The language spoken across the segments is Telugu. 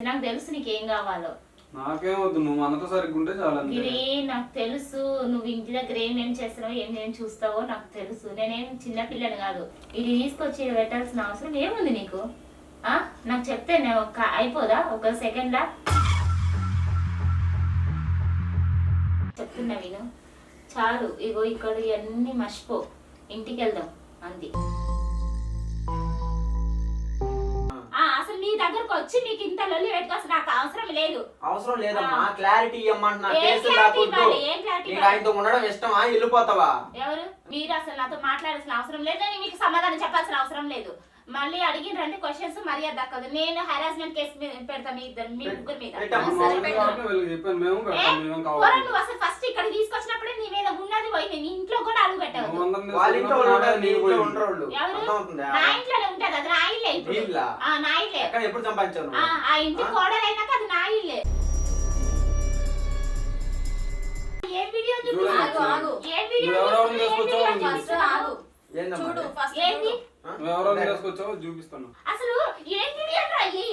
నాకు తెలుసు నీకేం కావాలో. నాకేం వద్దు నువ్వు మనతో సరిగ్గా ఉంటే చాలా. గిరి నాకు తెలుసు నువ్వు ఇంటి దగ్గర ఏమేం చేస్తున్నావు ఏమేం చూస్తావో నాకు తెలుసు. నేనేం చిన్న పిల్లని కాదు. ఇది తీసుకొచ్చి పెట్టాల్సిన అవసరం ఏముంది నీకు? ఆ? నాకు చెప్తే నేను ఒక అయిపోదా? ఒక సెకండ్లా చెప్తున్నా విను. చాలు ఇగో ఇక్కడ ఇవన్నీ మర్చిపో. ఇంటికి వెళ్దాం అంది. దగ్గరకు వచ్చి నీకు ఇంత లొల్లి పెట్టుకోవాల్సిన నాకు అవసరం లేదు అవసరం లేదమ్మా. క్లారిటీ ఇవ్వమంటున్నా ఏం కేసులు clarity ఇవ్వాలి? ఏం clarity నీకు ఇవ్వాలి? ఆయనతో ఉండడం ఇష్టమా వెళ్ళిపోతావా ఎవరు మీరు అసలు నాతో మాట్లాడాల్సిన అవసరం లేదు నేను మీకు సమాధానం చెప్పాల్సిన అవసరం లేదు మళ్ళీ అడిగిన క్వశ్చన్స్ మర్యాద దక్కదు. నేను హెరాస్మెంట్ కేసు పెడతా మీ ఇద్దరు మీ ముగ్గురు మీద. నువ్వు అసలు ఫస్ట్ ఇక్కడ తీసుకొచ్చినప్పుడే నీ మీద ఉన్నది పోయి నీ ఇంట్లో కూడా అడుగు నాకే నీ పోయింది. ఇంట్లోనే ఉంటది అది నా ఇల్లే ఇప్పుడు. నీ ఇల్లా? ఆ, ఇంటి ఆ? కోడలైనాక అది నా ఇల్లే. ఏ వీడియో. ఏ వీడియో చూడు? ఫస్ట్ ఏంటి? ఎవరెవరిని తీసుకొచ్చావో చూపిస్తాను. అసలు ఏం వీడియో రా? ఏ-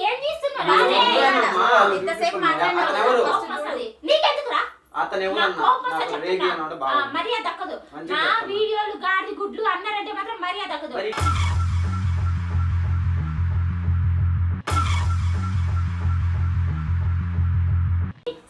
ఎవరు? బాగుంది. మర్యాద దక్కదు. నా. వీడియోలు గాడి గుడ్లు అన్నారంటే మాత్రం మర్యాద దక్కదు.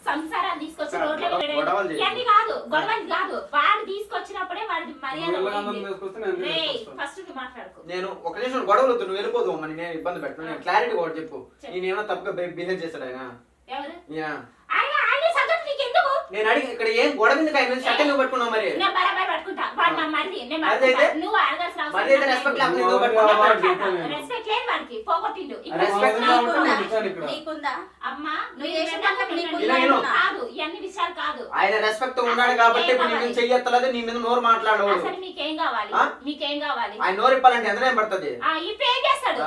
సంసారాన్ని తీసుకొచ్చి రోడ్ల మీద. ఇవన్నీ కాదు గొడవలు కాదు వాడు తీసుకొచ్చినప్పుడే వాడి మర్యాద నువ్వు వెళ్ళగా పోయింది. అందరిని తీసుకొస్తే నేను ఎందుకు రేయ్, తీసుకొస్తాను? ఫస్ట్ నువ్వు మాట్లాడుకో నేను ఒక నిమిషం గొడవలు వద్దు నువ్వు వెళ్ళిపోదు అమ్మని నేను ఇబ్బంది పెట్టను నేను క్లారిటీ కూడా చెప్పు చెప్పు. నేను ఏమైనా తప్పుగా బిహేవ్ చేశాడు ఆయన ఎవరు యా. ఆయన ఆయన సంగతి నీకెందుకు నేను అడిగి ఇక్కడ ఏం గొడవ ఎందుకు ఆయన షర్ట్ ఎందుకు పట్టుకున్నావు మరి నేను బరాబర్ పట్టుకుంటా వాడు నా మరిది నేను మరిది అయితే? పట్టుకుంటా. నువ్వు అడగాల్సిన మరిది అయితే respect లేకుండా ఎందుకు పట్టుకున్నావు? రెస్పెక్ట్ లేదు వాడికి పోగొట్టిండు ఇప్పుడు Respect లేకుండా నీకుందా? ఇక్కడ. నీకుందా? అమ్మా నువ్వు నువ్వు. కాదు ఇవన్నీ విషయాలు కాదు. ఆయన రెస్పెక్ట్ ఉన్నాడు కాబట్టి ఇప్పుడు నీ మీద చెయ్యత్తలేదు నీ మీద నోరు మాట్లాడవు అసలు మీకేం కావాలి? మీకేం కావాలి? ఆయన నోరు ఇప్పాలంటే ఎంత పడుతుంది? ఆ, ఇప్పుడు ఏం చేస్తాడు?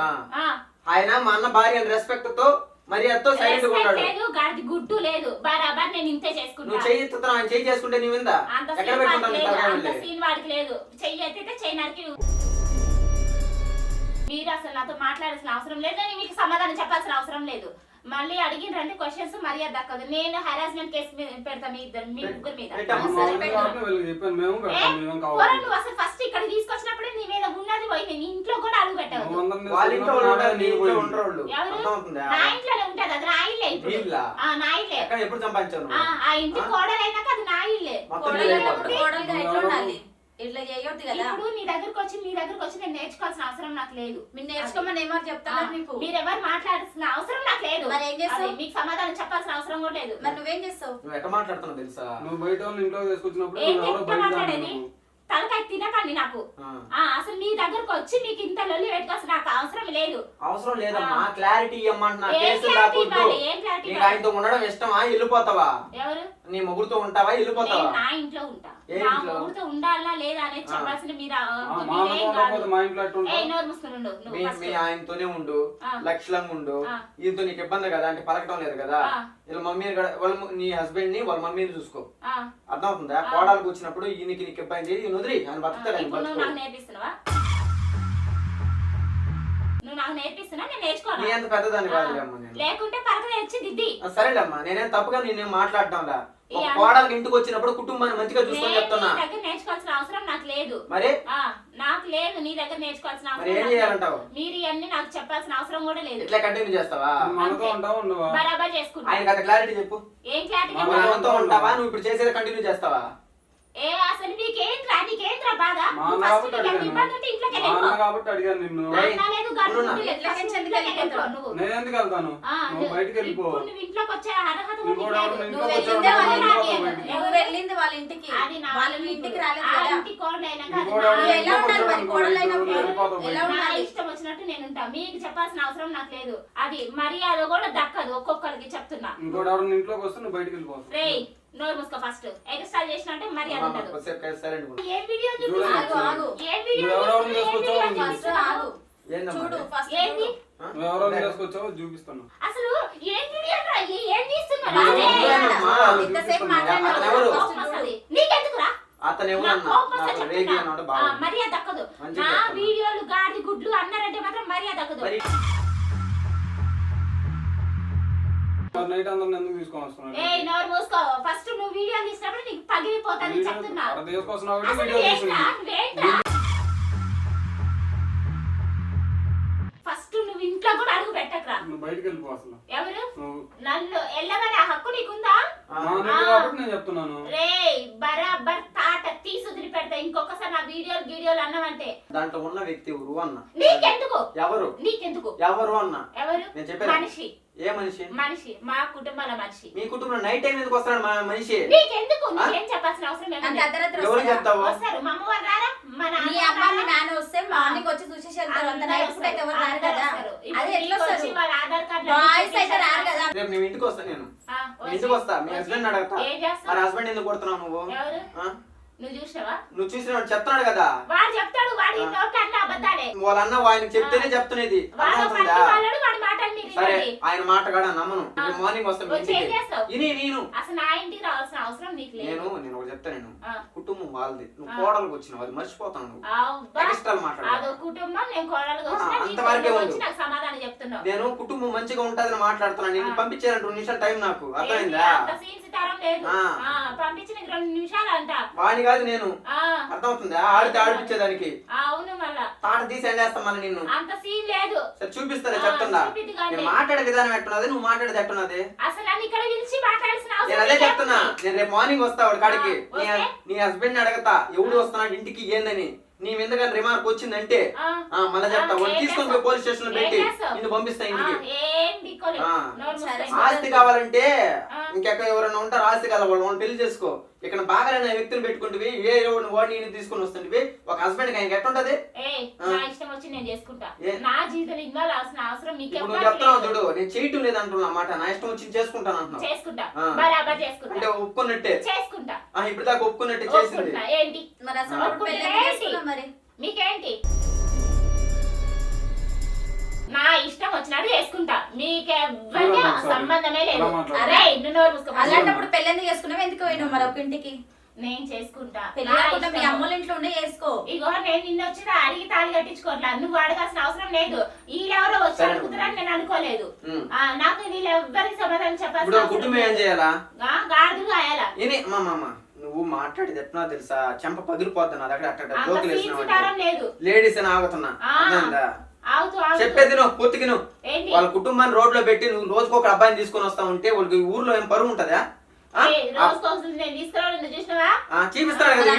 ఆయన మా అన్న భార్య రెస్పెక్ట్తో మర్యాదతో సైలెంట్గా respect ఉన్నాడు లేదు గాడిది గుడ్డు లేదు. బరాబర్ నేను ఇంతే నువ్వు చేసుకుంటా చెయ్యి ఎత్తుతున్నావు ఆయన చెయ్యి చేసుకుంటే నీ ఎక్కడ సీన్ వాడికి పెట్టుకుంటాను లేదు తలకాయ అంత వెళ్ళి సీన్ వాడికి లేదు. చెయ్యి ఎత్తితే చెయ్యి నరికి మీరు అసలు నాతో మాట్లాడాల్సిన అవసరం లేదు నేను మీకు సమాధానం చెప్పాల్సిన అవసరం లేదు. మళ్ళీ అడిగిన క్వశ్చన్స్ మర్యాద దక్కదు. నేను హెరాస్మెంట్ కేసు మీ- పెడతా మీ ఇద్దరు మీ ముగ్గురు మీద. నువ్వు అసలు ఫస్ట్ ఇక్కడ తీసుకొచ్చినప్పుడే నీ మీద ఉన్నది పోయి నీ ఇంట్లో కూడా అడుగు పెట్టవు నీ పోయింది. ఇంట్లోనే ఉంటది అది నా ఇల్లే ఇప్పుడు. నీ ఇల్లా? ఆ, ఎప్పుడు ఇంటి ఆ? కోడలైనాక అది నా ఇల్లే. కోడలు. ఎట్లా ఉండాలి? ఇట్లా చేయొద్దు కదా. ఇప్పుడు నీ దగ్గరకు వచ్చి మీ దగ్గరకు వచ్చి నేను నేర్చుకోవాల్సిన అవసరం నాకు లేదు. మీరు నేర్చుకోమని ఏమో చెప్తాను నీకు మీరు ఎవరు మాట్లాడాల్సిన అవసరం నాకు లేదు. మరి ఏం చేస్తావు? మీకు సమాధానం చెప్పాల్సిన అవసరం కూడా లేదు. మరి నువ్వేం చేస్తావు? నువ్వు ఎట్లా మాట్లాడుతున్నావు తెలుసా? నువ్వు బయట వాళ్ళని ఇంట్లో తీసుకొచ్చినప్పుడు బయట మాట్లాడేది? తలకాయ తినకండి నాకు. అసలు మీ దగ్గరకు వచ్చి మీకు ఇంత లొల్లి పెట్టుకోవాల్సిన నాకు అవసరం లేదు. అవసరం లేదమ్మా. క్లారిటీ ఇవ్వమంటున్నా. క్లారిటీ రాకూడదు. ఇవ్వాలి? ఏం క్లారిటీ నీకు ఆయనతో ఉండడం ఇష్టమా? వెళ్ళిపోతావా? ఎవరు? నీ మొగుడుతో ఉంటావా? వెళ్ళిపోతావా? నేను నా ఇంట్లో ఉంటా. ఏ నా ఇంట్లో? మొగుడుతో ఉండాలా లేదా అనేది ఆ. చెప్పాల్సిన మీరు ఆ, ఆ, మా మీరేం అన్నతో కాదు. ఉండకపోతే మా ఇంట్లో ఎట్టు ఏ ఉంటావు? నోరు మూసుకుని ఉండు. నువ్వు మీ first. మీ ఆయనతోనే ఉండు. ఆ. లక్షలంగా ఉండు. ఆ. ఈయనతో నీకు ఇబ్బంది కదా? అంటే పలకటం లేదు కదా? ఆ. వీళ్ళ మమ్మీని కూడా- వాళ్ళ ము- నీ హస్బెండ్ని వాళ్ళ మమ్మీని చూసుకో. ఆ, అర్థమవుతుందా? ఆ. కోడలు కూర్చున్నప్పుడు ఈయనకి నీకు ఇబ్బంది. ఈయన వదిలి ఆయన బతుకుతాడు ఆయన ఇప్పుడు నువ్వు బతుకు. నాకు నేర్పిస్తున్నావా? నువ్వు నాకు నేర్పిస్తున్నా నేను నేర్చుకోను నీ అంత పెద్దదాన్ని నేను. లేకుంటే పరక తెచ్చి దిద్ది ఆ, సరేలేమ్మా నేనేం తప్పుగా నేనేం మాట్లాడటంలా? ఒక కోడలు ఇంటికి వచ్చినప్పుడు కుటుంబాన్ని మంచిగా చూసుకొని నేను చెప్తున్నా. నీ దగ్గర నేర్చుకోవాల్సిన అవసరం నాకు లేదు. మరి? ఆ నాకు లేదు నీ దగ్గర నేర్చుకోవాల్సిన మరి అవసరం ఏం నాకు లేదు. చేయాలంటావు? మీరు ఇవన్నీ నాకు చెప్పాల్సిన అవసరం కూడా లేదు. ఇట్లా కంటిన్యూ చేస్తావా? మనతో ఉంటావా ఉండవా? బరాబర్ చేసుకుంటా. ఆయనకి అంత క్లారిటీ చెప్పు. ఏం క్లారిటీ మనతో ఉంటావా? నువ్వు ఇప్పుడు చేసేది కంటిన్యూ చేస్తావా? ఏ అసలు మా అన్న కాబట్టి నీకు ఎంత అడిగాను. ఇబ్బంది ఉంటే ఇంట్లోకి మా అన్న వెళ్ళిపో. కాబట్టి అడిగాను నిన్ను ఏయ్, అన్న లేదు, గడుపు ఉండున్నా. లేదు, ఎట్లా ఫస్ట్ కిచెన్కి ఇంట్లోకి వెళ్ళిపోతావు? వెళ్ళిపో నువ్వు. నేను ఎందుకు వెళ్తాను ఆ, నువ్వు బయటికి వెళ్ళిపో ఇప్పుడు నువ్వు ఇంట్లోకి వచ్చే అర్హత కూడా ఇంకోటి నీకు లేదు. నువ్వు వెళ్ళిందే వాళ్ళ ఇంట్లో ఇంటికి బయటికి. నువ్వు వెళ్ళింది వాళ్ళ ఇంటికి అది నా వాళ్ళ ఇల్లు. ఇంటికి రాలేదు ఆ కదా ఇంటి కోడలు అయినాక అది ఇంకోటి నా ఎవరు నువ్వు ఇల్లు. ఎలా ఉండాలి మరి ఇంట్లో కోడలు బయటికి అయినప్పుడు? వెళ్ళిపోతావు ఎలా బయటికి. నా ఉండాలి? ఇష్టం వచ్చినట్టు నేను ఉంటా మీకు చెప్పాల్సిన అవసరం నాకు లేదు అది మర్యాద కూడా దక్కదు ఒక్కొక్కరికి చెప్తున్నా ఇంకోటి ఇంట్లోకి వస్తే నువ్వు బయటికి వెళ్ళిపోతావు రేయ్ నోరు మూసుకో ఫస్ట్ ఉండదు కొద్దిసేపు సైలెంట్ ఉండు. ఏ వీడియో చూడు, ఆగు, ఆగు. ఏ వీడియో ఫస్ట్? ఆగు చూడు అది? ఫస్ట్ ఏంది తీసుకొచ్చావో చూపిస్తాను అసలు ఏం వీడియో తీస్తున్నారు అదే. ఇంతసేపు. నీకెందుకురా మర్యాద దక్కదు. నా. వీడియోలు గాడి గుడ్లు అన్నారంటే మాత్రం మర్యాద దక్కదు. నైట్ అందరిని ఎందుకు తీసుకొని వస్తున్నాడు ఏ నోరు మూసుకో. ఫస్ట్ నువ్వు వీడియో తీసినప్పుడు నీకు చెప్తున్నా అసలు ఏంట్రా? నువ్వేంట్రా? ఫస్ట్ నువ్వు ఇంట్లో కూడా అడుగు పెట్టకరా. నువ్వు బయటికి వెళ్ళిపో అసలు. ఎవరు? నువ్వు నన్ను ఎల్లమనే హక్కు నీకుందా? మా అన్నట్టు కాబట్టి నేను చెప్తున్నాను. రే బరాబర్ తాట తీసి పెడతా ఇంకొకసారి నా వీడియోలు గీడియోలు అన్నామంటే దాంట్లో ఉన్న వ్యక్తి ఎవరు అన్న? నీకెందుకు? ఎవరు? నీకెందుకు? ఎవరు అన్న? ఎవరు? నేను చెప్పాను. మనిషి. ఏ మనిషి? మనిషి. మా కుటుంబాల మనిషి. మీ కుటుంబంలో నైట్ టైం ఎందుకు వస్తాడు మా మనిషి? నీకెందుకు? నీకేం చెప్పాల్సిన అవసరం అంత ఏముంది? అర్ధరాత్రి ఎవరు? చెప్తావు? వస్తారు. మా అమ్మ వారు రారా? మా మీ నాన్న అమ్మ మీ? నాన్న వస్తే మార్నింగ్ వచ్చి చూసేసి వెళ్తారు. అంత నైట్ అయితే ఎవరు రారు కదా. అది ఎట్లా నీకు వస్తారు వాళ్ళ ఆధార్ కార్డు బాయ్స్ అయితే రారు కదా. రేపు నేను ఇంటికి వస్తా నేను. మీ ఇంటికి వస్తా. మీ హస్బెండ్ అడగతా. ఏం మరి హస్బెండ్ ఎందుకు కొడుతున్నావు నువ్వు? ఎవరు? ఆ? నువ్వు చూసినావా? నువ్వు చూసిన వాడు చెప్తున్నాడు కదా. వాడు చెప్తాడు. వాడి అన్న అబద్ధాలే. వాళ్ళ అన్న ఆయనకి చెప్తేనే చెప్తున్నది. అర్థమవుతుందా? సరే. ఆయన మాట కూడా నమ్మను. మార్నింగ్ వస్తా మీ వచ్చి ఏం ఇంటికి చేస్తావు? ఇని నేను. అసలు నా ఇంటికి రావాల్సిన అవసరం నీకు లేదు. నేను నేను ఒకటి చెప్తా నేను. కుటుంబం వాళ్ళది. నువ్వు. కోడలకు వచ్చినావు అది మర్చిపోతావు నువ్వు. మాట్లాడు కుటుంబం నేను వచ్చినా అంతవరకే సమాధానం నేను కుటుంబం మంచిగా ఉంటదని మాట్లాడుతున్నాను నేను. పంపించాను రెండు నిమిషాలు టైం నాకు. అర్థమైందా? పంపించిన రెండు నిమిషాలు అంట వాడిని కాదు నేను. అర్థమవుతుందా? ఆడితే ఆడిపించేదానికి. అవును మళ్ళా. తాట తీసి ఎండేస్తాం మళ్ళీ నిన్ను. అంత సీన్ లేదు. ఆ, చెప్తున్నా. నేను మాట్లాడే విధానం ఎట్టున్నది నువ్వు మాట్లాడేది ఎట్టున్నది అసలు నన్ను ఇక్కడ పిలిచి మాట్లాడాల్సిన నేను అదే? చెప్తున్నా నేను రేపు మార్నింగ్ వస్తా వాడి కాడికి ఆ, నీ వస్తే? నీ హస్బెండ్ అడగతా ఎవడు వస్తున్నాడు ఇంటికి ఏందని నీ మీద కానీ రిమార్క్ వచ్చిందంటే ఆ, ఆ, మళ్ళీ చెప్తా వాడు ఏం తీసుకొని పోయి చేస్తావు? పోలీస్ స్టేషన్లో ఏం పెట్టి చేస్తావు? నిన్ను పంపిస్తా ఆ, ఇంటికి ఏం దిక్కులే ఆ. నోరు సరే, మూసుకో. ఆస్తి కావాలంటే ఆ. ఇంకెక్కడ ఎవరైనా ఉంటారు ఆస్తి కావాలి వాళ్ళు వాళ్ళని పెళ్ళి చేసుకో ఇక్కడ బాగాలేని వ్యక్తిని పెట్టుకుంటువి. ఏ వాడిని తీసుకొని వస్తుంటివి. ఒక హస్బెండ్ ఆయనకి ఎట్టుంటది. నా? నా నువ్వు చెప్తున్నావు చూడు నేను చేయటం లేదు అంటున్నా మాట. నా ఇష్టం వచ్చి చేసుకుంటాను అంటున్నావు. అంటే చేసుకుంటా. ఒప్పుకున్నట్టే. చేసుకుంటా. ఆ, ఇప్పుడు దాకా ఒప్పుకున్నట్టే చేసింది. ఒప్పుకుంటా. మీకెవ్వరికి. సంబంధమే లేదు. అరే నువ్వు నోరు మూసుకో. అలాంటప్పుడు పెళ్ళి ఎందుకు చేసుకున్నావు ఎందుకు పోయినావు మరి ఒక ఇంటికి నేను చేసుకుంటా పెళ్ళి నా కాకుండా మీ ఇష్టం. అమ్మోళ్ళ ఇంట్లో ఉండే చేసుకో ఇగో నేను నిన్న వచ్చిన అడిగి తాళి కట్టించుకోవట్లా నువ్వు అడగాల్సిన అవసరం లేదు వీళ్ళెవరో వచ్చి సరే. అడుగుతారని నేను అనుకోలేదు ఉమ్. ఆ, నాకు వీళ్ళెవ్వరికి సమాధానం ఇప్పుడు చెప్పాల్సిన అవసరం కుటుంబం ఏం లేదు. చేయాలా ఆ, కాయాల నువ్వు మాట్లాడేది ఎట్లా తెలుసా చెంప పగిలిపోద్ది నా దగ్గర అట్ట అంత జోకులు సీన్ సితారం లేదు లేడీస్ అని ఆగుతున్నా ఆ. అర్థమైందా? చెప్పేది నువ్వు పూర్తికి నువ్వు ఏంటి? వాళ్ళ కుటుంబాన్ని రోడ్లో పెట్టి నువ్వు రోజుకు ఒక అబ్బాయిని తీసుకొని వస్తా ఉంటే వాళ్ళకి ఊర్లో ఏం పరువు ఉంటదా? చూపిస్తాడు కదా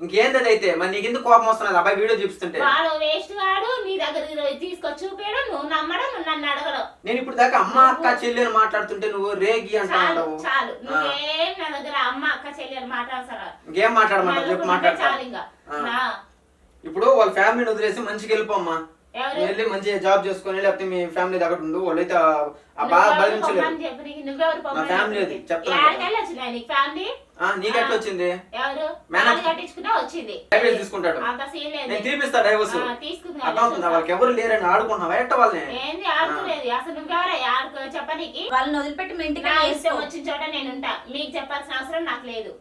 అలాగే వీడియో ఇది. ఆ, వాడు చూపిస్తాడు వాడు చూపిస్తాయి చూపిస్తాడు కదా. నమ్ము ఆ, ఆ, ఇంకేంది అది అయితే మరి నీకు ఎందుకు కోపం వస్తున్నది? అబ్బాయి వీడియో చూపిస్తుంటే. వాడు వేస్ట్ వాడు నీ దగ్గర తీసుకొచ్చి చూపాడు నువ్వు నమ్మడం నువ్వు నన్ను అడగడం. నేను ఇప్పుడు దాకా అమ్మ అక్క చెల్లి అని మాట్లాడుతుంటే నువ్వు రేగి అంటా చాలు. నువ్వేం నా దగ్గర అమ్మ అక్క చెల్లెలు మాట్లాడతారా? ఇంకేం మాట్లాడమంటావు? చెప్పు మాట్లాడతా ఇప్పుడు వాళ్ళ ఫ్యామిలీని వదిలేసి మంచిగా వెళ్ళిపోమ్మా వెళ్ళి మంచిగా జాబ్ చేసుకొని లేకపోతే మీ ఫ్యామిలీ దగ్గర ఉండు వాళ్ళైతే ఆ- బాధ ఫ్యామిలీ అది. చెప్తాను నీకు వచ్చింది? డైవర్స్ తీసుకుంటాడు. నేను తీపిస్తా డైవర్స్. అర్థమవుతుందా వాళ్ళకి ఎవరు లేరని ఆడుకుంటున్నావా? ఎట్ట వాళ్ళని? చెప్పనీకి. వాళ్ళని వదిలిపెట్టి మీ ఇంటికి ఇష్టం వచ్చిన చోట నేను ఉంటా. మీకు చెప్పాల్సిన అవసరం నాకు లేదు.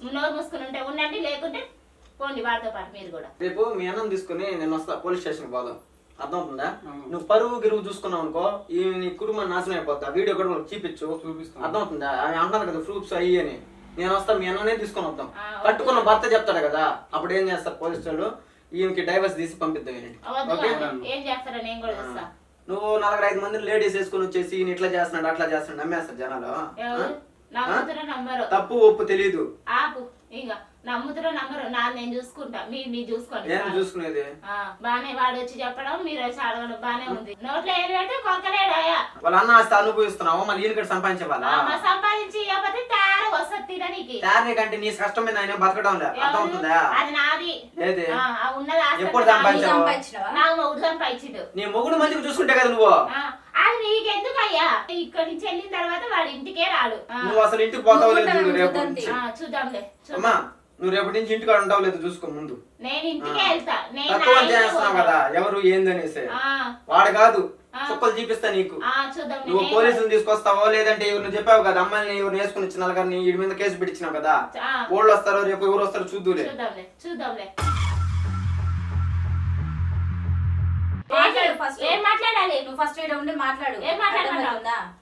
నోరు మూసుకుని ఉంటే ఉండండి లేకుంటే పోండి వాడితో పాటు మీరు కూడా. రేపు మీ అన్నం తీసుకుని నేను వస్తా పోలీస్ స్టేషన్ పోదాం. అర్థమవుతుందా. నువ్వు పరువు గిరువు చూసుకున్నావు అనుకో ఈ నీ కుటుంబం నాశనం అయిపోతా వీడియో కూడా చూపించు. చూపిస్తాను అర్థమవుతుందా అవి అంటాను కదా ప్రూఫ్స్ అయ్యి అని. నేను వస్తా మీ అన్ననే తీసుకొని వద్దాం. కట్టుకున్న భర్త చెప్తాడు కదా. అప్పుడు ఏం చేస్తారు పోలీసు వాళ్ళు? ఈయనకి డైవర్స్ తీసి పంపిద్దాం ఓకే? కాదు. ఏం చేస్తారో నేను కూడా చూస్తా నువ్వు నలుగురు ఐదు మంది లేడీస్ వేసుకొని వచ్చేసి ఈయన ఇట్లా చేస్తున్నాడు అట్లా చేస్తున్నాడు నమ్మేస్తారు జనాలు. తప్పు ఒప్పు తెలియదు నమ్ముతున్న నంబరు నా నేను చూసుకుంటా. మీరు మీరు చూసుకోండి. ఏం చాలు. చూసుకునేది. ఆ, బానే వాడు వచ్చి చెప్పడం మీరు వచ్చి అడగడం బానే ఉంది. నోట్లో ఏది పెడితే కొరకలేడాయా వాళ్ళ అన్న ఆస్తి అనుభవిస్తున్నావు? మళ్ళీ ఈయన కూడా సంపాదించేవాళ్ళ సంపాదించి ఇవ్వకపోతే తయారు వస్తుంది తిననీకి తయారీ కంటే నీ కష్టం మీద ఆయన బతకడం లే. ఎవరు? అర్థమవుతుందా? అది నాది. ఏది? ఉన్నది ఆస్తి ఎప్పుడు. సంపాదించావు? నాకు మొగుడు సంపాదించిండు. నీ మొగుడు మంచిగా చూసుకుంటే కదా నువ్వు. ఆ, అది నీకెందుకు అయ్యా ఇక్కడి నుంచి వెళ్ళిన తర్వాత వాడి ఇంటికే రాడు. నువ్వు అసలు ఇంటికి పోతావు లేదు చూద్దాంలే. చూద్దాం. అమ్మా నువ్వు రేపటి నుంచి ఇంటికాడ ఉంటావు లేదు చూసుకో ముందు. నేను ఇంటికే ఆ. వెళ్తా. నేను తక్కువ నా ఇంటికి చేస్తున్నావు పోతా. కదా ఎవరు ఏందనేసి ఆ, వాడు కాదు. చుక్కలు చూపిస్తా నీకు. ఆ, చూద్దాం. నువ్వు నేను పోలీసులు తీసుకొస్తావో లేదంటే ఎవరు చెప్పావు కదా అమ్మాయిని ఎవరు వేసుకుని ఇచ్చిన వీడి మీద కేసు పెట్టించినావు కదా. ఆ, ఓళ్ళు వస్తారో రేపు ఎవరు వస్తారో చూద్దులే చూద్దాంలే చూద్దాంలే. ఏం మాట్లాడాలి? ఫస్ట్ ఈడ ఉండి మాట్లాడు. ఏం?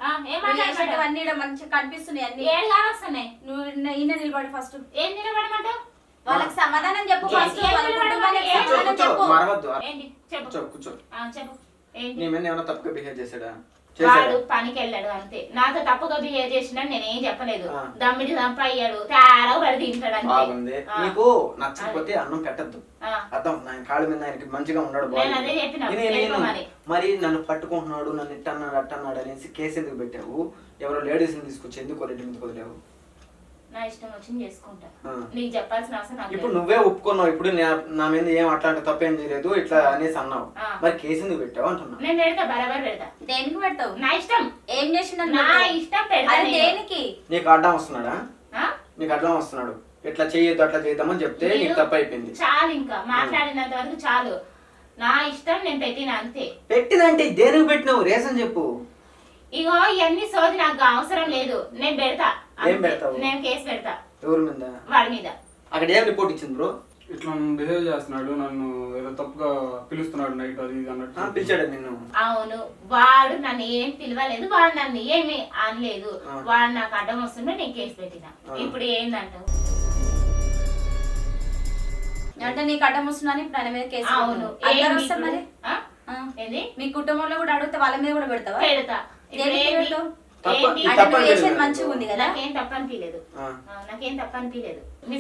ఆ, ఏం? చేసేటివన్నీ ఈడ మంచిగా కనిపిస్తున్నాయి అన్ని. ఏం కావస్తున్నాయి? నువ్వు ఈయన- నిలబడి ఫస్ట్ ఏం నిలబడమంటావు? వాళ్ళకి సమాధానం చెప్పు ఫస్ట్ చెప్పు. చెప్పు. చెప్పు. ఏమైనా తప్పుగా బిహేవ్ చేశాడా? వాడు పనికి వెళ్ళాడు అంతే. నాతో తప్పుగా బిహేవ్ చేసినా నేనేం చెప్పలేదు. దమ్మిడి చంపయ్యాడు. తేడా పడి తింటాడు అంతే. నీకు నచ్చకపోతే అన్నం పెట్టద్దు. అర్థం? ఆయన కాళ్ళ మీద ఆయనకి మంచిగా ఉన్నాడు. మరి నన్ను పట్టుకుంటున్నాడు నన్ను ఇట్టన్నాడు అట్టన్నాడు అనేసి కేసు ఎందుకు పెట్టావు? ఎవరో లేడీస్ని తీసుకొచ్చి ఎందుకు రెడ్డి మీద వదిలేవు నా ఇష్టం వచ్చింది చేసుకుంటా. నీకు చెప్పాల్సిన అవసరం నాకు ఇప్పుడు లేదు. నువ్వే ఒప్పుకున్నావు ఇప్పుడు నా- నా మీద ఏం అట్లాంటి తప్పేం చేయలేదు ఇట్లా అనేసి అన్నావు. ఆ. మరి కేసు ఎందుకు పెట్టావు అంటున్నా? నేను పెడతా బరాబర్ పెడతా. దేనికి పెడతావు? నా ఇష్టం. ఏం చేసిండు నా ఇష్టం పెడతా అది నేను. దేనికి? నీకు అడ్డం వస్తున్నాడా? ఆ? నీకు అడ్డం వస్తున్నాడు. ఇట్లా చేయొద్దు అట్లా చేద్దామని చెప్తే నీకు మీరు తప్పు అయిపోయింది చాలు ఇంకా మాట్లాడినంత వరకు చాలు. నా ఇష్టం నేను పెట్టిన అంతే. పెట్టినంటే దేనికి పెట్టినావు? రేషన్ చెప్పు. ఇగో ఇవన్నీ సోది నాకు అవసరం లేదు. నేను పెడతా. ఏం. పెడతావు? నేను కేసు పెడతా. ఎవరి మీద? వాడి మీద. అక్కడ ఏం రిపోర్ట్ ఇచ్చింది బ్రో? ఇట్లా బిహేవ్ చేస్తున్నాడు నన్ను ఏదో తప్పుగా పిలుస్తున్నాడు నైట్ అది ఇది అన్నట్టు. పిలిచాడు నిన్ను? అవును. వాడు నన్ను ఏం పిలవలేదు వాడు నన్ను ఏమి అనలేదు. వాడు నాకు అడ్డం వస్తుంటే నేను కేసు పెట్టిన. ఇప్పుడు ఏందంటావు? అంటే నీకు అడ్డం వస్తుందని ఇప్పుడు ఆయన మీద కేసు అవును. అందరూ వస్తారు? మరి. ఏంది? మీ కుటుంబంలో కూడా అడిగితే వాళ్ళ మీద కూడా పెడతావా? పెడతా. ఇప్పుడు అంటే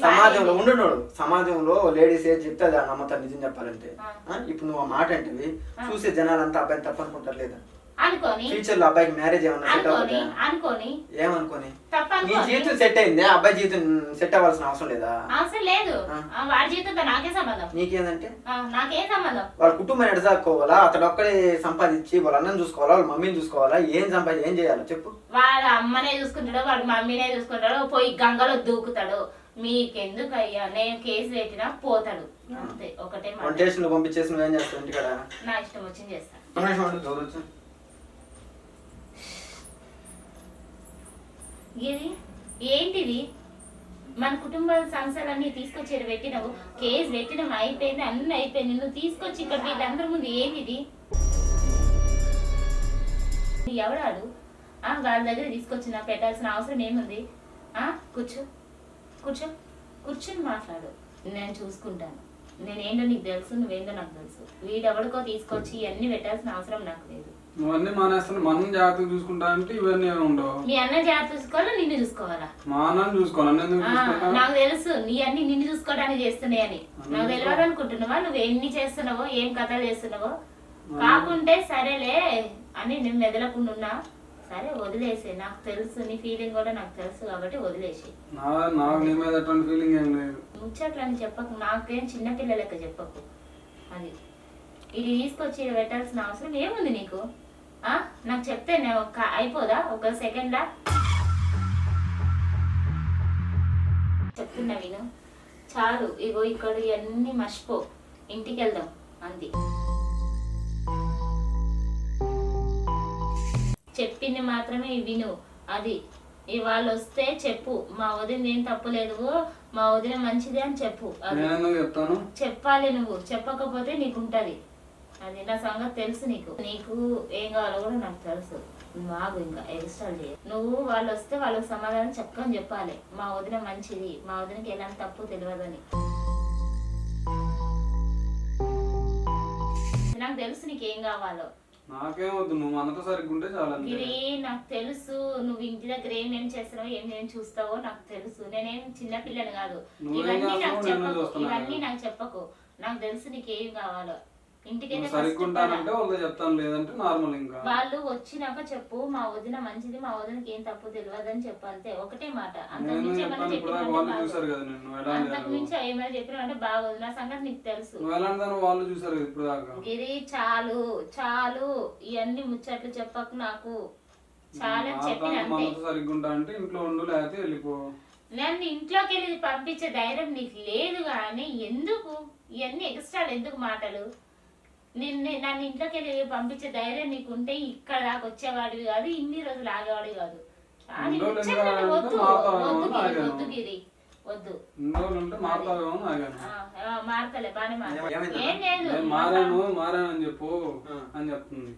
సమాజంలో భార్య ఉండున్నాడు సమాజంలో లేడీస్ ఏది చెప్తే అది నమ్మతారు నిజం చెప్పాలంటే. ఇప్పుడు నువ్వు ఆ మాట అంటవి. ఆ. చూసే జనాలంతా అబ్బాయిని తప్పు అనుకుంటారు లేదా? అనుకోని ఫ్యూచర్లో అబ్బాయికి మ్యారేజ్ ఏమన్నా సెట్ అనుకోని అవుతుందా? అనుకోని ఏమనుకోని? తప్ప నీ జీవితం సెట్ అయింది? అబ్బాయి జీవితం సెట్ అవ్వాల్సిన అవసరం లేదా? అవసరం లేదు. ఆ. ఆ, వాడి జీవితంతో నాకే సంబంధం. నీకేందంటే? నాకేం సంబంధం. వాళ్ళ కుటుంబాన్ని ఎడసాక్కోవాలా అతడు ఒక్కడే సంపాదించి వాళ్ళ అన్నం చూసుకోవాలా? వాళ్ళ మమ్మీని చూసుకోవాలా? ఏం సంపాది ఏం చేయాలో చెప్పు. వాడు అమ్మనే చూసుకుంటాడు వాడు మమ్మీనే చూసుకుంటాడు పోయి గంగలో దూకుతాడు. మీకెందుకు అయ్యా నేను కేసు పెట్టినా పోతాడు. అంతే ఒకటే మాట. వన్ టేషన్ పంపించేసి నువ్వేం చేస్తావు ఇంటికాడ? నా ఇష్టం వచ్చింది చేస్తాను ఒక్క నిమిషం ఉండు, ఎవరు వచ్చారు? ఇది ఏంటిది? మన కుటుంబ సంస్థలన్నీ తీసుకొచ్చి ఈడ పెట్టినావు కేసు పెట్టినాం అయిపోయింది అన్ని అయిపోయింది. నువ్వు తీసుకొచ్చి ఇక్కడ వీళ్ళందరి ముందు ఏంది ఇది ఎవడాడు ఆ, వాళ్ళ దగ్గర తీసుకొచ్చి నాకు పెట్టాల్సిన అవసరం ఏముంది? ఆ కూర్చో కూర్చో కూర్చొని మాట్లాడు. నేను చూసుకుంటాను. నేనేంటో నీకు తెలుసు నువ్వేంటో నాకు తెలుసు. వీడెవడికో తీసుకొచ్చి ఇవన్నీ పెట్టాల్సిన అవసరం నాకు లేదు. నువ్వన్నీ మానేస్తాను మనం జాగ్రత్తగా చూసుకుంటా అంటే ఇవన్నీ ఉండవు. మీ అన్న జాగ్రత్త చూసుకోవాలా నిన్ను చూసుకోవాలా? మా అన్నని చూసుకో నన్ను ఎందుకు ఆ, చూసుకుంటా నాకు తెలుసు. నీ అన్ని నిన్ను చూసుకోవడానికి చేస్తున్నాయని. నాకు తెలియదు అనుకుంటున్నావా? నువ్వు ఎన్ని చేస్తున్నావో ఏం కథలు చేస్తున్నావో? కాకుంటే సరేలే అని నేను మెదలకుండా ఉన్నా. సరే వదిలేసే. నాకు తెలుసు నీ ఫీలింగ్ కూడా నాకు తెలుసు కాబట్టి వదిలేసి. నాకు నీ మీద ఎటువంటి ఫీలింగ్ ఏం లేదు. ముచ్చట్లని చెప్పకు. నాకేం చిన్నపిల్ల లెక్క చెప్పకు. అది. ఇది తీసుకొచ్చి పెట్టాల్సిన అవసరం ఏముంది నీకు? నాకు చెప్తే నేను ఒక అయిపోదా? ఒక సెకండా? చెప్తున్నా విను. చాలు ఇగో ఇక్కడ ఇవన్నీ మర్చిపో. ఇంటికి వెళ్దాం అంతే చెప్పింది మాత్రమే విను. అది ఇవాళ వస్తే చెప్పు. మా వదిన ఏం తప్పులేదు మా వదిన మంచిది అని చెప్పు. అది చెప్తాను? చెప్పాలి నువ్వు. చెప్పకపోతే నీకు ఉంటది అది నా సంగతి తెలుసు నీకు. నీకు ఏం కావాలో కూడా నాకు తెలుసు. ఆగు ఇంకా ఎక్స్ట్రాల్ చేయ. నువ్వు వాళ్ళు వస్తే వాళ్ళకి సమాధానం చక్కని చెప్పాలి. మా వదిన మంచిది. మా వదినకి ఎలాంటి తప్పు తెలియదని నాకు తెలుసు నీకేం కావాలో. నాకేం వద్దు నువ్వు మనతో సరిగ్గా ఉంటే చాలా అంతే. గిరి నాకు తెలుసు. నువ్వు ఇంటి దగ్గర ఏమేం చేస్తున్నావో ఏమేం చూస్తావో నాకు తెలుసు. నేనేం చిన్న పిల్లని కాదు. ఇవన్నీ నాకు చేస్తావో చెప్పకు. ఇవన్నీ. నాకు చెప్పకు. నాకు తెలుసు నీకు ఏం కావాలో. ఇంటికైతే. వాళ్ళతో చెప్తాను లేదంటే నార్మల్ ఇంకా. వాళ్ళు వచ్చినాక చెప్పు మా వదిన మంచిది మా వదినకి ఏం తప్పు తెలియదు అని చెప్పు అంతే ఒకటే మాట. అంతకు మించి ఏమైనా చెప్పాను అంతకు మించి ఏమైనా చెప్పినా అంటే బాగోదు నా సంగతి నీకు తెలుసు. వాళ్ళు చూసారు ఇప్పుడు దాకా గిరి చాలు చాలు ఇవన్నీ ముచ్చట్లు చెప్పకు నాకు. చాలా చెప్పిన అంతే. మనతో సరిగ్గా ఉంటా అంటే ఇంట్లో ఉండు లేకపోతే వెళ్ళిపో. నన్ను ఇంట్లోకి వెళ్ళి పంపించే ధైర్యం నీకు లేదు కానీ ఎందుకు? ఇవన్నీ ఎక్స్ట్రా ఎందుకు మాటలు? నిన్ను నన్ను ఇంట్లోకి వెళ్ళి పంపించే ధైర్యం నీకు ఉంటే ఇక్కడ దాకా వచ్చేవాడివి కాదు ఇన్ని రోజులు ఆగేవాడివి కాదు. వద్దు? వద్దు గిరి. వద్దు మారతలే బానే మారాను మారాను అని చెప్పు. అని చెప్తుంది.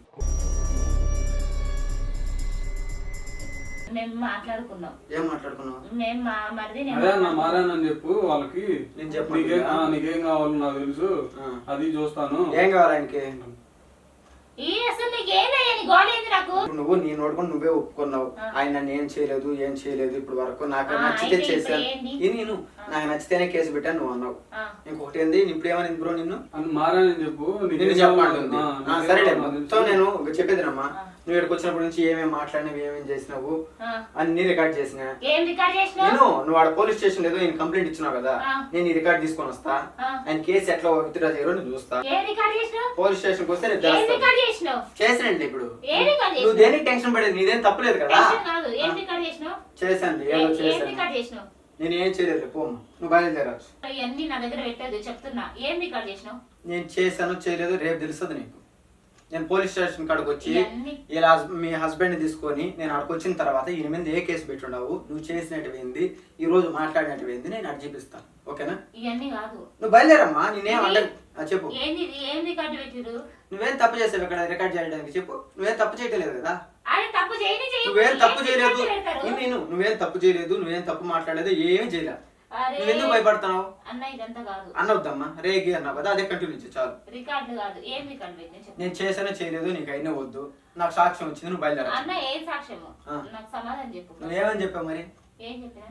మేము మాట్లాడుకున్నాం. ఏం మాట్లాడుకున్నావు? మేము మా మరిది నేను అదే అన్న మారానని చెప్పు వాళ్ళకి. నేను? నీకేం ఆ, నీకేం కావాలో నాకు తెలుసు. ఆ. అది చూస్తాను. ఏం కావాలి ఆయనకి? ఈ అసలు నీకు ఏందయ్యా నీ గోల్ ఏంది నాకు? ఇప్పుడు నువ్వు నీ నోడుకొని నువ్వే ఒప్పుకున్నావు. ఆయన నన్ను ఏం చేయలేదు ఏం చేయలేదు. ఇప్పుడు వరకు నాకు ఆ, నచ్చితే అయితే ఇప్పుడు చేశాను ఏంది? ఇది నేను. నాకు నచ్చితేనే కేసు పెట్టాను నువ్వు అన్నావు. ఆ. ఇంకొకటి ఏంది? ఇప్పుడు ఏమని బ్రో నిన్ను? అని మారానని చెప్పు. నీకేం నేను కావాలో ఆ, నీకేం సరేలే కావాలో నాకు మొత్తం తెలుసు. నేను చెప్పేదినమ్మా. నువ్వు ఇక్కడికి వచ్చినప్పటి నుంచి ఏమేమి మాట్లాడినవి ఏమేమి చేసినావు. అన్ని రికార్డ్ చేసిన. ఏం రికార్డ్ చేసినావు? నేను నువ్వు ఆడ పోలీస్ స్టేషన్ ఏదో నేను కంప్లైంట్ ఇచ్చినావు కదా. నేను ఈ రికార్డ్ తీసుకొని వస్తా. ఆయన కేసు ఎట్లా విత్డ్రా చేయరో నేను చూస్తా. పోలీస్ స్టేషన్కి వస్తే నేను చేసినండి ఇప్పుడు. నువ్వు దేనికి టెన్షన్ పడేది? నీదేం తప్పలేదు కదా? చేశాను ఏదో చేశాను. నేను ఏం చేయలేదు పోమ్మా నువ్వు బయలుదేరచ్చు. ఇవన్నీ నా దగ్గర పెట్టదు చెప్తున్నా. ఏం రికార్డ్ చేసినావు? నేను చేశాను చేయలేదు రేపు తెలుస్తుంది నీకు. నేను పోలీస్ స్టేషన్ కాడికి వచ్చి ఇలా మీ హస్బెండ్ తీసుకొని నేను అక్కడికి వచ్చిన తర్వాత ఈయన మీద ఏ కేసు పెట్టున్నావు? నువ్వు చేసినట్టువైంది ఈ రోజు మాట్లాడినట్టువైంది నేను అటు చూపిస్తాను ఓకేనా? ఇవన్నీ కాదు. నువ్వు బయలుదేరమ్మా నేనేం అంటే చెప్పు. ఏంది ఇది? ఏం రికార్డు పెట్టిరు నువ్వేం తప్పు చేసావు ఇక్కడ రికార్డ్ చేయడానికి? చెప్పు. నువ్వేం తప్పు చేయట్లేదు కదా? నువ్వేం తప్పు చేయలేదు. నేను నువ్వేం తప్పు చేయలేదు నువ్వేం తప్పు మాట్లాడలేదు ఏం చేయలేదు. అరే నువ్వెందుకు భయపడుతున్నావు అన్న ఇదంతా కాదు. అనవద్దమ్మా రేగి అన్నావు కదా అదే కంటిన్యూ చాలు. రికార్డు కాదు. ఏం రికార్డు నేను చేశానో చేయలేదు నీకు అయినా వద్దు. నాకు సాక్ష్యం వచ్చింది నువ్వు బయలుదేరా. అన్న ఏం సాక్ష్యము. నాకు సమాధానం చెప్పు. నువ్వేమని చెప్పావు మరి?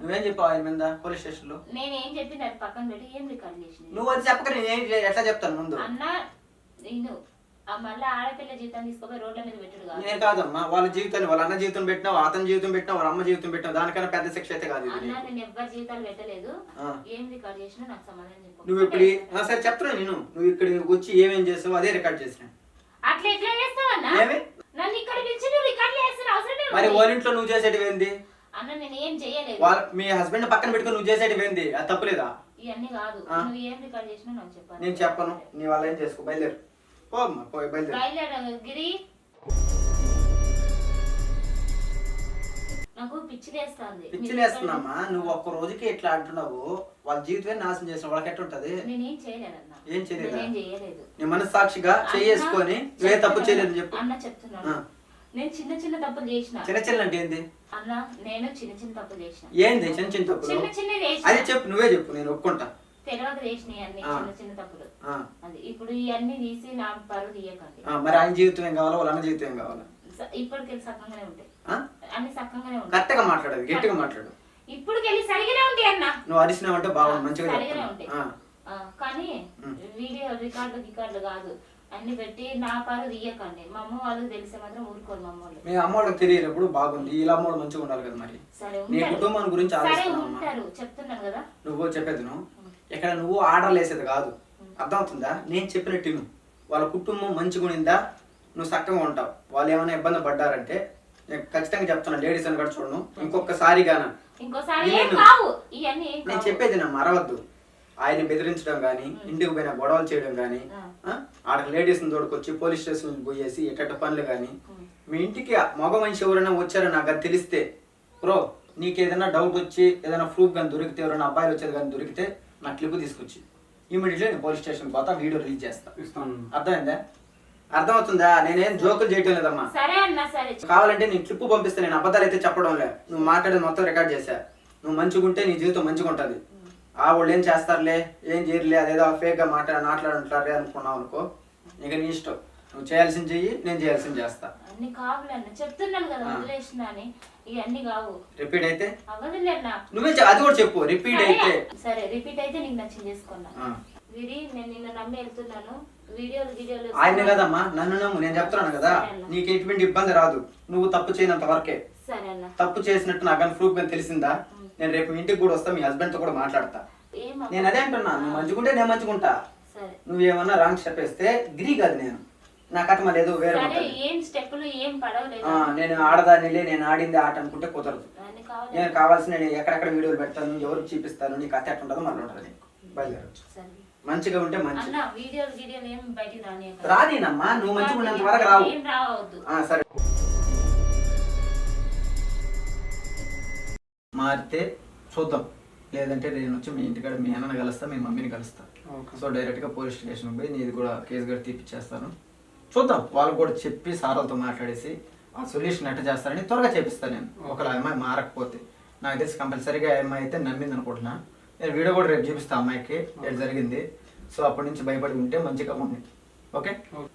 నువ్వేం చెప్పావు ఆయన మీద పోలీస్ స్టేషన్లో నేను ఏం చెప్పింది అది పక్కన పెట్టి ఏం రికార్డు చేసింది? నువ్వు అది చెప్పక నేను ఎట్లా చెప్తాను ముందు? అన్న నేను మళ్ళీ ఆడపిల్ల జీతం తీసుకుపోయి రోడ్ల మీద పెట్టుడు కాదు. నేను కాదమ్మా వాళ్ళ జీవితాన్ని వాళ్ళ అన్న జీవితం పెట్టినావు అతని జీవితం పెట్టినావు వాళ్ళ అమ్మ జీవితం పెట్టినావు దానికన్నా పెద్ద శిక్ష అయితే కాదు ఇది అన్న. నేను ఎవ్వరి జీవితాలు పెట్టలేదు. ఆ. ఏం రికార్డ్ చేసినా నాకు సమాధానం చెప్పు. నువ్వు ఇప్పుడు ఆ, సరే చెప్తున్నా నేను. నువ్వు ఇక్కడికి వచ్చి ఏమేం చేసావు అదే రికార్డ్ చేసిన. అట్లా ఎట్లా చేస్తావన్నా ఏమి? నన్ను ఇక్కడ పిలిచి నువ్వు రికార్డ్ చేస్తున్న అవసరం మరి వాళ్ళ ఇంట్లో నువ్వు చేసేటివి ఏంది? అన్న నేను ఏం చేయలేదు. వాళ్ళ మీ హస్బెండ్ పక్కన పెట్టుకొని నువ్వు చేసేటివి ఏంది? అది తప్పులేదా? ఇవన్నీ కాదు. ఆ. నువ్వు ఏం రికార్డ్ చేసినా నాకు చెప్పాలి. నేను చెప్పను. నీ వాళ్ళ ఏం చేసుకో. బయలుదేరు. పో అమ్మా పోయి బయలుదేరు. బయలుదేరా గిరి. నాకు పిచ్చి లేస్తుంది పిచ్చిలేస్తుందమ్మా నువ్వు ఒక్క రోజుకి ఇట్లా అంటున్నావు. వాళ్ళ జీవితమే నాశనం చేసిన వాళ్ళకి ఎట్లా ఉంటది నేనేం చేయలేదన్న. ఏం చేయలేదా? నేనేం చేయలేదు. నీ మనస్సాక్షిగా చేసుకొని నువ్వే తప్పు. చేయలేదు చెప్పు. అన్న చెప్తున్నాను ఆ. నేను చిన్న చిన్న తప్పులు చేసిన. చిన్న చిన్న అంటే ఏంది? అన్న నేను చిన్న చిన్న తప్పులు చేసిన. ఏంది చిన్న చిన్న తప్పులు? చిన్న చిన్న అది చేసిన చెప్పు నువ్వే చెప్పు నేను ఒప్పుకుంటా. తెలియక చేసినాయి అన్ని. చిన్న చిన్న తప్పులు. అది ఇప్పుడు ఇవన్నీ తీసి నా పరువు తీయకండి. మరి ఆయన జీవితం ఏం కావాలో? వాళ్ళ జీవితం ఏం కావాలా? ఇప్పటికెళ్ళి సక్కంగానే ఉంటాయి? అన్ని సక్కంగానే ఉంటాయి కరెక్ట్గా మాట్లాడదు గట్టిగా మాట్లాడు. ఇప్పటికెళ్ళి సరిగానే ఉంటాయి అన్న. నువ్వు అరిసినావంటే బాగుంది మంచిగా సరిగానే ఉంటాయి కానీ. వీడియో రికార్డు రికార్డు కాదు. అన్ని పెట్టి నా పరువు తీయకండి. మా అమ్మ వాళ్ళకి తెలిసే మాత్రం ఊరుకోరు మా అమ్మ మీ అమ్మ వాళ్ళకి తెలియనప్పుడు బాగుంది ఇలా అమ్మ వాళ్ళు మంచిగా ఉండాలి కదా మరి. సరే నీ ఉంటారు. కుటుంబం గురించి. ఉంటారు. చెప్తున్నాను కదా. నువ్వు చెప్పేది నువ్వు. ఇక్కడ నువ్వు ఆర్డర్లు వేసేది కాదు. అర్థమవుతుందా? నేను చెప్పినట్టు విను. వాళ్ళ కుటుంబం మంచిగా ఉండిందా? నువ్వు చక్కగా ఉంటావు. వాళ్ళు ఏమైనా ఇబ్బంది పడ్డారంటే నేను ఖచ్చితంగా చెప్తున్నా. లేడీస్ అని కూడా చూడను. ఇంకొకసారి గాన నేను-. చెప్పేది నా మరవద్దు. ఆయన బెదిరించడం కానీ ఇంటికి పోయిన గొడవలు చేయడం కానీ. ఆడ లేడీస్ని తోడుకొచ్చి పోలీస్ స్టేషన్ పోయేసి ఎట్టట పనులు కానీ. మీ ఇంటికి మగ మనిషి ఎవరైనా వచ్చారో నాకు అది తెలిస్తే బ్రో నీకు ఏదైనా డౌట్ వచ్చి ఏదైనా ప్రూఫ్ కానీ దొరికితే ఎవరైనా అబ్బాయిలు వచ్చేది కానీ దొరికితే నా క్లిప్ తీసుకొచ్చి. ఇమీడియట్లీ నేను పోలీస్ స్టేషన్ పోతా వీడియో రిలీజ్ చేస్తా. ఇస్తాను. అర్థమైందా? అర్థమవుతుందా? నేనేం జోకులు చేయటం లేదమ్మా. సరే అన్న సరే. కావాలంటే నేను క్లిప్ పంపిస్తే నేను అబద్ధాలు అయితే చెప్పడం లే. నువ్వు మాట్లాడేది మొత్తం రికార్డ్ చేశా. నువ్వు మంచిగా ఉంటే నీ జీవితం మంచిగా ఉంటుంది. ఆ వాళ్ళు ఏం చేస్తారులే? ఏం చేయరులే? అదేదో ఫేక్గా మాట్లాడ మాట్లాడుంటారే అనుకున్నావు అనుకో. ఇక నీ ఇష్టం. నువ్వు చేయాల్సింది చెయ్యి నేను చేయాల్సింది చేస్తా. అన్ని కావులే అన్న. చెప్తున్నాను కదా. వదిలేసిన అని. ఇవన్నీ కావు. రిపీట్ అయితే? అవ్వదులే అన్న. నువ్వే చె- అది కూడా చెప్పు రిపీట్ అయితే. సరే రిపీట్ అయితే నీకు నచ్చింది చేసుకున్నా. ఆ. విడి నేను నిన్న నమ్మి వెళ్తున్నాను. వీడియోలు వీడియోలు ఆయన కదమ్మా నన్ను నమ్ము నేను చెప్తున్నాను కదా. నీకు ఎటువంటి ఇబ్బంది రాదు. నువ్వు తప్పు చేయనంత వరకే. సరే అన్న. తప్పు చేసినట్టు నాకు కానీ ప్రూఫ్ కానీ తెలిసిందా? నేను రేపు మీ ఇంటికి కూడా వస్తా మీ హస్బెండ్తో కూడా మాట్లాడతా. ఏం నేను అదే అంటున్నా నువ్వు మంచుకుంటే నేను మంచుకుంటా సరే. నువ్వేమన్నా రాంగ్ స్టెప్ వేస్తే గిరి కాదు నేను. నా కథ లేదు వేరే ఏం స్టెప్పులు ఏం పడవలేదు? ఆ, నేను ఆడదానిలే నేను ఆడింది ఆట అనుకుంటే కుదరదు. నేను కావాల్సిన నేను ఎక్కడెక్కడ వీడియోలు పెడతాను ఎవరికి చూపిస్తాను నీ కథ ఎట్లా ఉంటుందో మళ్ళీ ఉంటుంది నీకు. బయలుదేరచ్చు సరే. మంచిగా ఉంటే మంచి. రానేనమ్మా నువ్వు మంచిగా ఉన్నంత వరకు రావు. ఏం రావద్దు. ఆ, సరే. మారితే చూద్దాం. లేదంటే నేను వచ్చి మీ ఇంటికాడ మీ అన్నని కలుస్తా మీ మమ్మీని కలుస్తా. సో డైరెక్ట్గా పోలీస్ స్టేషన్ పోయి నీది కూడా కేసు కూడా తీపిచ్చేస్తాను. చూద్దాం. వాళ్ళు కూడా చెప్పి సార్లతో మాట్లాడేసి ఆ సొల్యూషన్ ఎట్లా చేస్తారని త్వరగా చేపిస్తాను నేను. ఒకవేళ అమ్మాయి మారకపోతే. నాకు తెలిసి కంపల్సరీగా అమ్మాయి అయితే నమ్మింది అనుకుంటున్నా నేను వీడియో కూడా రేపు చూపిస్తా అమ్మాయికి. ఎటు జరిగింది? సో అప్పటి నుంచి భయపడి ఉంటే మంచిగా ఉంది. ఓకే?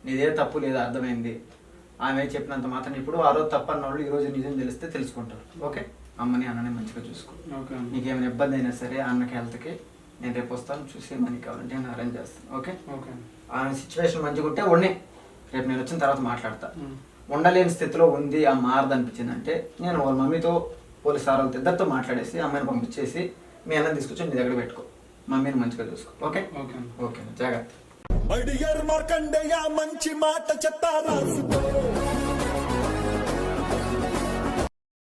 నీదే తప్పు లేదా అర్థమైంది? ఆమె చెప్పినంత మాత్రం ఇప్పుడు ఆ రోజు తప్పు అన్న వాళ్ళు ఈ రోజు నిజం తెలిస్తే తెలుసుకుంటారు. ఓకే? అమ్మని అన్నని మంచిగా చూసుకో. నీకేమైనా ఇబ్బంది అయినా సరే అన్నకి హెల్త్కి నేను రేపు వస్తాను. చూసి మనీ కావాలంటే నేను అరేంజ్ చేస్తాను. ఓకే? ఆమె సిచ్యువేషన్ మంచిగా ఉంటే ఉన్నాయి రేపు నేను వచ్చిన తర్వాత మాట్లాడతా. ఉండలేని స్థితిలో ఉంది ఆ మారదు అనిపించింది అంటే నేను వాళ్ళ మమ్మీతో పోలీస్ సార్ వాళ్ళతో ఇద్దరితో మాట్లాడేసి అమ్మాయిని పంపించేసి మీ అన్నని తీసుకొచ్చి నీ దగ్గర పెట్టుకో. మమ్మీని మంచిగా చూసుకో. ఓకే? ఓకే అన్న ఓకే జాగ్రత్త. మంచి మాట చెప్తా రాసుకో